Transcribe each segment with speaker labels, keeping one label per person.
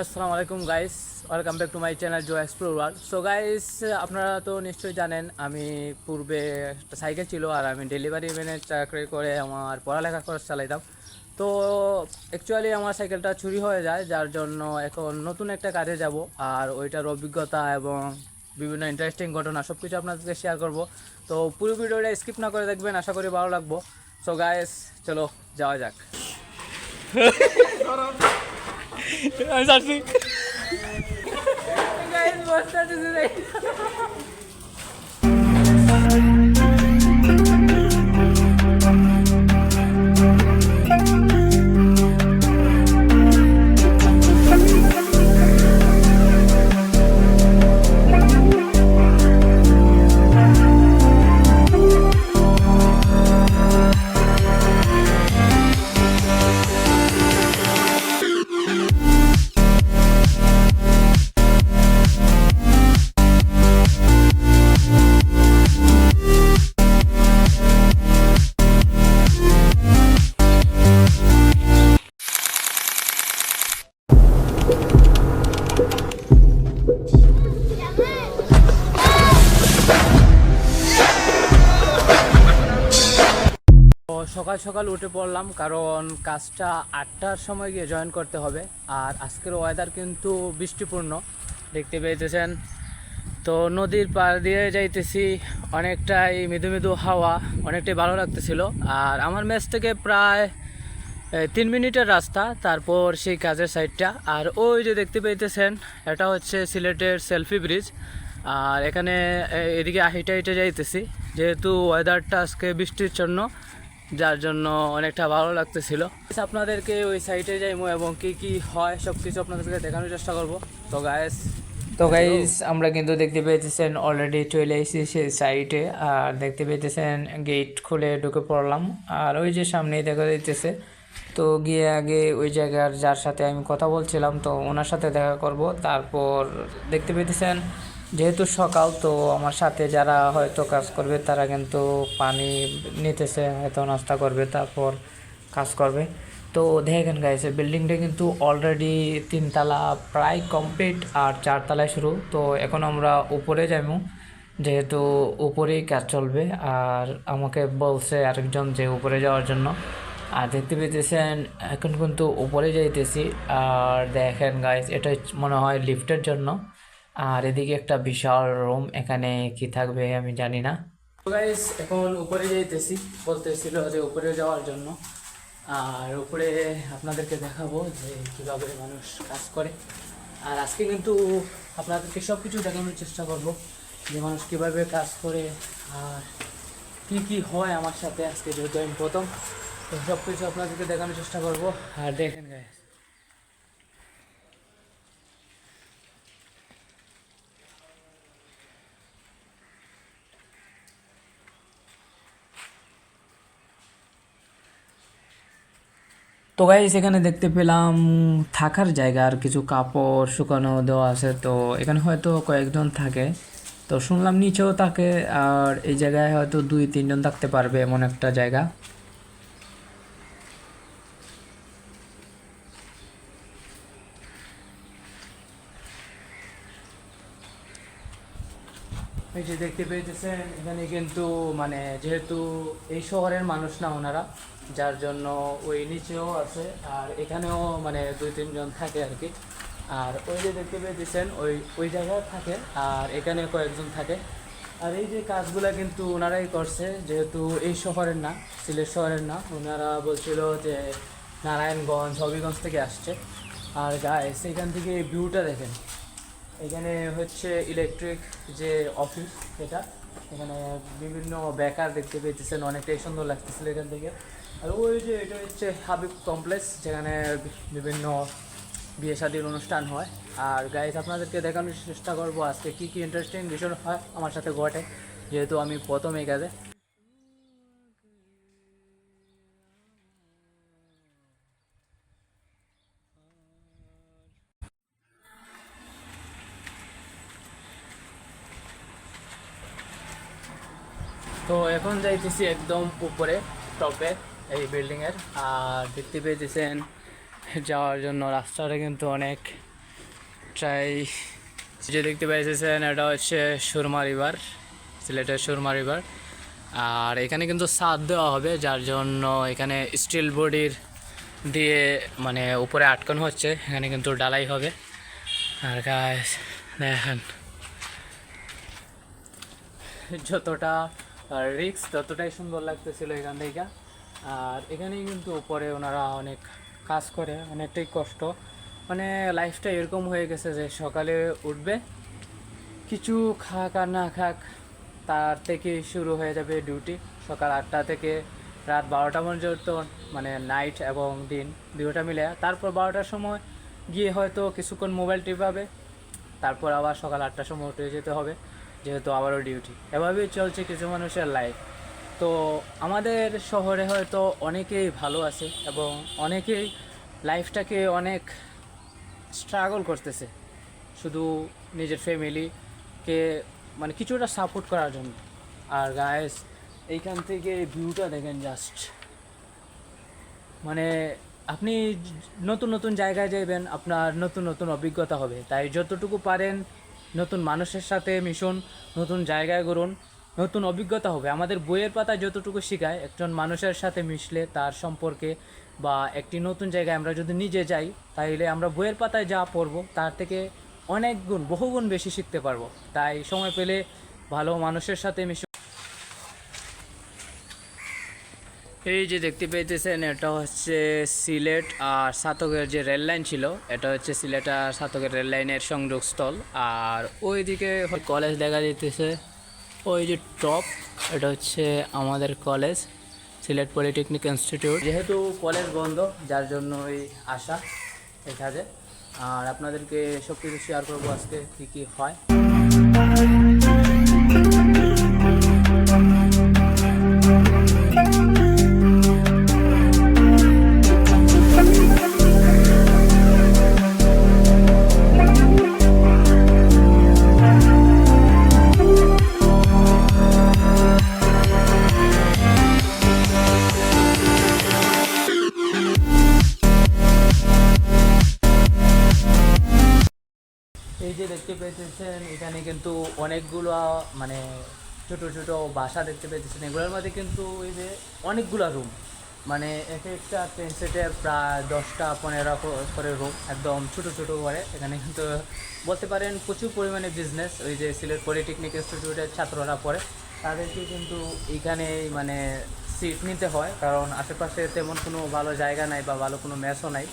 Speaker 1: আসসালামু আলাইকুম guys welcome back to my channel Jo explore world so guys আপনারা তো নিশ্চয়ই জানেন, আমি পূর্বে একটা সাইকেল ছিল আর আমি ডেলিভারি ম্যানের চাকরি করে আমার পড়ালেখা খরচ চালাইতাম। তো অ্যাকচুয়ালি আমার সাইকেলটা চুরি হয়ে যায়, যার জন্য এখন নতুন একটা কাজে যাব। আর ওইটার অভিজ্ঞতা এবং বিভিন্ন ইন্টারেস্টিং ঘটনা সব কিছু আপনাদেরকে শেয়ার করব। তো, পুরো ভিডিওটা স্কিপ না করে দেখবেন, আশা করি ভালো লাগবো। সো গাইস চলো, যাওয়া যাক। আমি ছাড়ছি সকাল সকাল উঠে পড়লাম, কারণ কাজটা আটটার সময় গিয়ে জয়েন করতে হবে। আর আজকের ওয়েদার কিন্তু বৃষ্টিপূর্ণ, দেখতে পেয়েছেন। তো নদীর পাড় দিয়ে যাইতেছি, অনেকটাই মৃদু মৃদু হাওয়া, অনেকটাই ভালো লাগতেছিল। আর আমার মেস থেকে প্রায় তিন মিনিটের রাস্তা, তারপর সেই কাজের সাইডটা আর ওই যে দেখতে পেয়েছেন, এটা হচ্ছে সিলেটের সেলফি ব্রিজ আর এখানে এদিকে আহিটা হেঁটে যাইতেছি, যেহেতু ওয়েদারটা আজকে বৃষ্টির জন্য। যার জন্য অনেকটা ভালো লাগতেছিল। আপনাদেরকে ওই সাইটে যাইবো এবং কি কি হয় সব কিছু আপনাদেরকে দেখানোর চেষ্টা করব। তো গায়েস তো গাইজ আমরা কিন্তু দেখতে পেয়েছেন অলরেডি চলে এসেছি সেই সাইটে আর দেখতে পেয়েছেন গেট খুলে ঢুকে পড়লাম। আর ওই যে সামনেই দেখা যাইতেছে। তো গিয়ে আগে ওই জায়গার যার সাথে আমি কথা বলছিলাম তো ওনার সাথে দেখা করব। তারপর দেখতে পেতেছেন যেহেতু সকাল, তো আমার সাথে যারা হয়তো কাজ করবে, তারা কিন্তু পানি নিতেছে, হয়তো নাস্তা করবে, তারপর কাজ করবে। তো দেখেন গাইছে বিল্ডিংটা কিন্তু অলরেডি তিনতলা প্রায় কমপ্লিট আর চারতলায় শুরু। তো এখন আমরা উপরে যাব যেহেতু উপরেই কাজ চলবে। আর আমাকে বলছে আরেকজন যে উপরে যাওয়ার জন্য। আর দেখতে পেতেছেন, এখন কিন্তু উপরে যাইতেছি। আর দেখেন গাইস এটা মনে হয় লিফটের জন্য। আর এদিকে একটা বিশাল রুম এখানে কি থাকবে আমি জানি না। গাইস এখন উপরে যাইতেছি, বলতেছিল যে উপরে যাওয়ার জন্য। আর উপরে আপনাদেরকে দেখাবো যে কীভাবে মানুষ কাজ করে। আর আজকে কিন্তু আপনাদেরকে সব কিছু দেখানোর চেষ্টা করব, যে মানুষ কীভাবে কাজ করে আর কি কি হয় আমার সাথে আজকে, যেহেতু আমি প্রথম। তো সব কিছু আপনাদেরকে দেখানোর চেষ্টা করব। আর দেখেন গাইস তো গাইস এখানে দেখতে পেলাম থাকার জায়গা আর কিছু কাপড় শুকানো দেওয়া আছে। তো এখানে হয়তো কয়েকজন থাকে। তো শুনলাম নিচেও থাকে আর এই জায়গায় হয়তো দুই, তিনজন থাকতে পারবে এমন একটা জায়গা। এই যে দেখতে পেয়েছেন, এখানে কিন্তু মানে যেহেতু এই শহরের মানুষ না ওনারা যার জন্য ওই নিচেও আছে, আর এখানেও মানে দুই, তিনজন থাকে আর কি। আর ওই যে দেখতে পেয়েছেন, ওই ওই জায়গায় থাকে, আর এখানে কয়েকজন থাকে। আর এই যে কাজগুলো কিন্তু ওনারাই করছে, যেহেতু এই শহরের না, সিলেট শহরের না, ওনারা বলছিল যে নারায়ণগঞ্জ, হবিগঞ্জ থেকে আসছে। আর গায়ে সেখান থেকে ভিউটা দেখেন। এখানে হচ্ছে ইলেকট্রিক যে অফিস সেটা এখানে বিভিন্ন বেকার দেখতে পেয়েছেন, অনেকটাই সুন্দর লাগতেছিল এখান থেকে। ওই যে এটা হচ্ছে হাবিব কমপ্লেক্স যেখানে বিভিন্ন বিয়ে শাদির অনুষ্ঠান হয়। আর গাইজ আপনাদেরকে দেখানোর চেষ্টা করব আজকে কী কী ইন্টারেস্টিং বিষয় হয় আমার সাথে ঘটে, যেহেতু আমি প্রথম এই তো এখন যাইতেছি একদম উপরে টপে এই বিল্ডিংয়ের আর দেখতে পেয়েছেন, যাওয়ার জন্য রাস্তাটা কিন্তু অনেক ট্রাই যে দেখতে পাইতেছেন এটা হচ্ছে সুরমা রিভার সিলেটের সুরমা রিভার আর এখানে কিন্তু সাদ দেওয়া হবে, যার জন্য এখানে স্টিল বডির দিয়ে মানে উপরে আটকানো হচ্ছে, এখানে কিন্তু ডালাই হবে। আর গাছ দেখেন, যতটা রিক্স ততটাই সুন্দর লাগতেছিল এখান থেকে। আর এখানেই কিন্তু উপরে ওনারা অনেক কাজ করে, অনেকটাই কষ্ট। মানে লাইফটা এরকম হয়ে গেছে যে সকালে উঠবে, কিছু খাক আর না খাক, তার থেকে শুরু হয়ে যাবে ডিউটি সকাল আটটা থেকে রাত বারোটা পর্যন্ত মানে নাইট এবং দিন দুটোটা মিলে। তারপর বারোটার সময় গিয়ে হয়তো কিছুক্ষণ মোবাইল টিপাবে, তারপর আবার সকাল আটটার সময় উঠে যেতে হবে, যেহেতু আবারও ডিউটি এভাবেই চলছে কিছু মানুষের লাইফ তো আমাদের শহরে হয়তো অনেকেই ভালো আছে এবং অনেকেই লাইফটাকে অনেক স্ট্রাগল করতেছে। শুধু নিজের ফ্যামিলিকে মানে কিছুটা সাপোর্ট করার জন্য। আর গায়েস এইখান থেকে ভিউটা দেখেন জাস্ট মানে আপনি নতুন নতুন জায়গায় যাবেন আপনার নতুন নতুন অভিজ্ঞতা হবে। তাই যতটুকু পারেন নতুন মানুষের সাথে মিশুন, নতুন জায়গায় ঘুরুন। নতুন অভিজ্ঞতা হবে। আমাদের বইয়ের পাতা যতটুকু শেখায়, একজন মানুষের সাথে মিশলে তার সম্পর্কে বা একটি নতুন জায়গায় আমরা যদি নিজে যাই, তাইলে আমরা বইয়ের পাতায় যা পড়ব, তার থেকে অনেক গুণ বহুগুণ বেশি শিখতে পারব। তাই সময় পেলে ভালো মানুষের সাথে মিশুন এই যে দেখতে পেতেছেন, এটা হচ্ছে সিলেট আর সাতকের যে রেল লাইন ছিল, এটা হচ্ছে সিলেট আর সাতকের রেল লাইনের সংযোগস্থল। আর ওইদিকে কলেজ দেখা যেতেছে ওই যে টপ এটা হচ্ছে আমাদের কলেজ সিলেট পলিটেকনিক ইনস্টিটিউট যেহেতু কলেজ বন্ধ, যার জন্য ওই আশা এখানে। আর আপনাদেরকে সব কিছু শেয়ার করব আজকে কী কী হয়। এই যে দেখতে পেতেছেন এখানে কিন্তু অনেকগুলো মানে ছোট ছোট বাসা দেখতে পেতেছেন এগুলোর মধ্যে কিন্তু এই যে অনেকগুলো রুম মানে এক একটা ট্রেন সেটের প্রায় দশটা, পনেরো করে রুম একদম ছোট ছোট করে। এখানে কিন্তু বলতে পারেন প্রচুর পরিমাণে বিজনেস ওই যে সিলেট পলিটেকনিক ইনস্টিটিউটের ছাত্ররা পড়ে। তাদেরকে কিন্তু এইখানেই মানে সিট নিতে হয়। কারণ আশেপাশে তেমন কোনো ভালো জায়গা নাই বা ভালো কোনো মেসও নাই।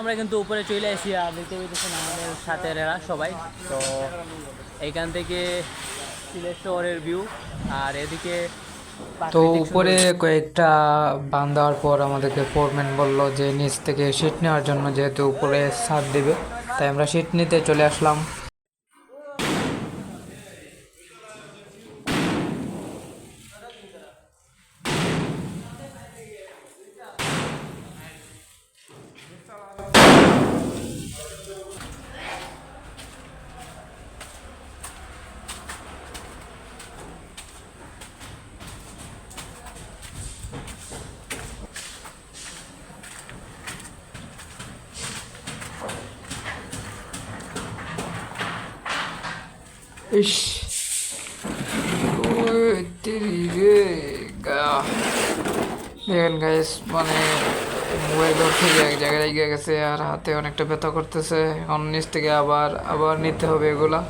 Speaker 1: আমরা কিন্তু উপরে চলে আসি আর দেখতে পেয়েছেন আমাদের সাথে এরা সবাই। তো এইখান থেকে সিলেট শহরের ভিউ আর এদিকে
Speaker 2: তো উপরে কয়েকটা বান দেওয়ার পর আমাদেরকে ফোরম্যান বলল যে নিচ থেকে সিট নেওয়ার জন্য যেহেতু উপরে ছাদ দেবে তাই আমরা সিট নিতে চলে আসলাম। ইস দেখেন গাইস মানে মোবাইল থেকে এক জায়গায় গিয়ে গেছে আর হাতে অনেকটা ব্যথা করতেছে। এখন নিচ থেকে আবার আবার নিতে হবে এগুলা।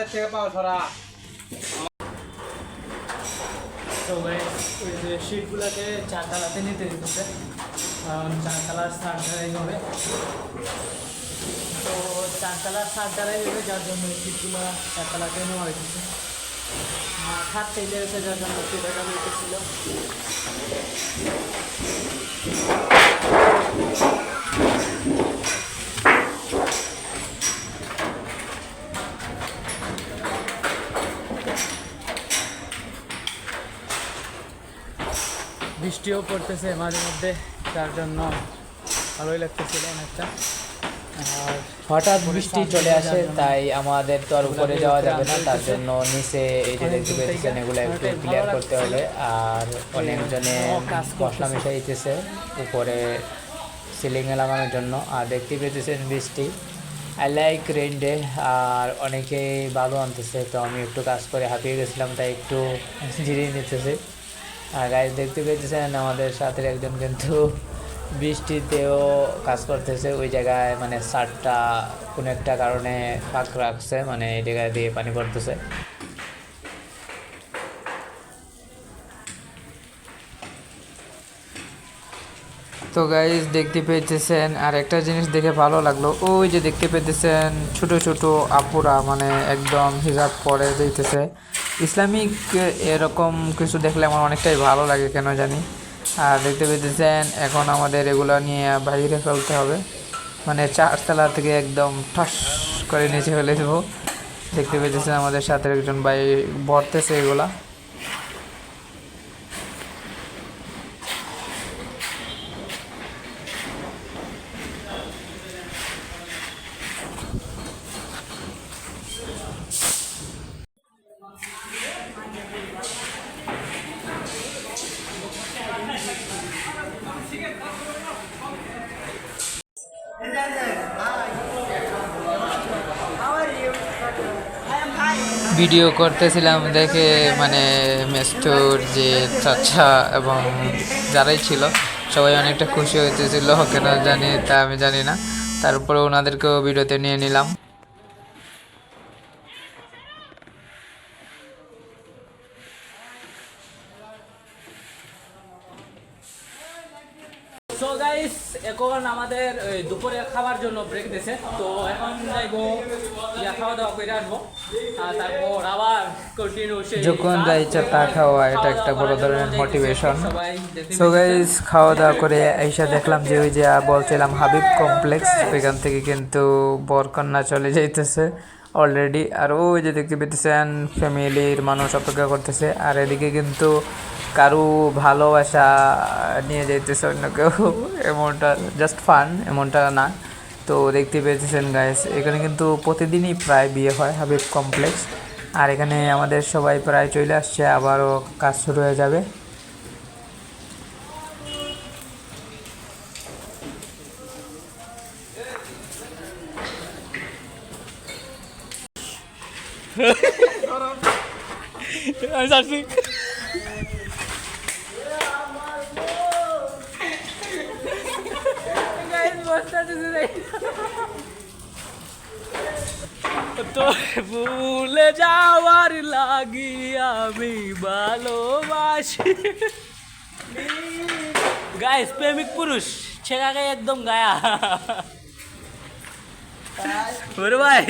Speaker 3: আমাদের থেকে পাও ছড়া
Speaker 1: তো guys, ওই যে শিটগুলোকে চারতলাতে নিতে দিতেছে কারণ চারতলার সার ঢালাই হবে। তো চারতলার সার ঢালাই হবে যার জন্য এই শিটগুলো চারতলাতে নেওয়া হয়েছে খাট তেলে এসে যার জন্য সেটা হইতেছিল। বৃষ্টিও পড়তেছে মাঝে মধ্যে যার জন্য ভালোই লাগতেছিল অনেকটা আর
Speaker 3: হঠাৎ বৃষ্টি চলে আসে তাই আমাদের তো আর উপরে যাওয়া যাবে না তার জন্য নিচে এই যে দেখতে পেয়েছেন এগুলো একটু ক্লিয়ার করতে হবে। আর অনেকজনে মশলা মিশাইতেছে উপরে সিলিংয়ে লাগানোর জন্য। আর দেখতে পেতেছেন বৃষ্টি। আই লাইক রেইন ডে আর অনেকেই ভালো আনতেছে তো আমি একটু কাজ করে হাঁপিয়ে গেছিলাম তাই একটু জিরিয়ে নিতেছি। আর গাইজ দেখতে পেয়েছেন? আমাদের সাথে একজন কিন্তু বৃষ্টিতেও কাজ করতেছে। ওই জায়গায় মানে সারটা কোনো একটা কারণে ফাঁক রাখছে মানে এই জায়গায় দিয়ে পানি পড়তেছে।
Speaker 2: তো গাইজ দেখতে পেতেছেন আর একটা জিনিস দেখে ভালো লাগল, ওই যে দেখতে পেতেছেন ছোট ছোট আপুরা মানে একদম হিজাব পরে দিতেছে ইসলামিক এরকম কিছু দেখলে আমার অনেকটাই ভালো লাগে, কেন জানি। আর দেখতে পেতেছেন, এখন আমাদের এগুলো নিয়ে বাইরে ফেলতে হবে। মানে চারতলা থেকে একদম ঠস করে নিচে ফেলে দেবো। দেখতে পেতেছেন আমাদের সাথে একজন ভাই ভরতেছে এগুলা। ভিডিও করতেছিলাম দেখে মানে মেস্টোর যে চাচা এবং যারাই ছিল, সবাই অনেকটা খুশি হইতেছিল, কেন জানি তা আমি জানি না। তারপরে ওনাদেরকেও ভিডিওতে নিয়ে নিলাম।
Speaker 1: এখন আমাদের, ওই দুপুরের খাবার জন্য ব্রেক দিছে। তো এখন যাইবো খাওয়া দাওয়া করে আসব। তারপর আবার কন্টিনিউ সেই
Speaker 2: যখন যা ইচ্ছা তা খাওয়া এটা একটা বড় ধরনের মোটিভেশন সো গাইজ খাওয়া দাওয়া করে এসে দেখলাম যে ওই যে বলছিলাম হাবিব কমপ্লেক্স ওইখান থেকে কিন্তু বরকন্যা চলে যাইতেছে অলরেডি আর ওই যে দেখতে পেতেছেন ফ্যামিলির মানুষ অপেক্ষা করতেছে। আর এদিকে কিন্তু কারু ভালোবাসা নিয়ে যাইতেছে অন্য কেউ। এমনটা জাস্ট ফান এমনটা না। তো দেখতে পেতেছেন গাইস এখানে কিন্তু প্রতিদিনই প্রায় বিয়ে হয় হাবিব কমপ্লেক্স আর এখানে আমাদের সবাই প্রায় চলে আসছে, আবারও কাজ শুরু হয়ে যাবে।
Speaker 1: আমি তো ভুলে যাওয়ার লাগি আমি ভালোবাসি গাইস প্রেমিক পুরুষ ছেঁকা একদম গায়া ওরে ভাই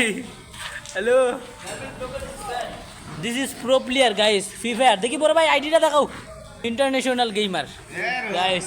Speaker 1: hello this is pro player guys free fire দেখি বড় ভাই আইডিটা দেখাও ইন্টারন্যাশনাল গেমার গাইস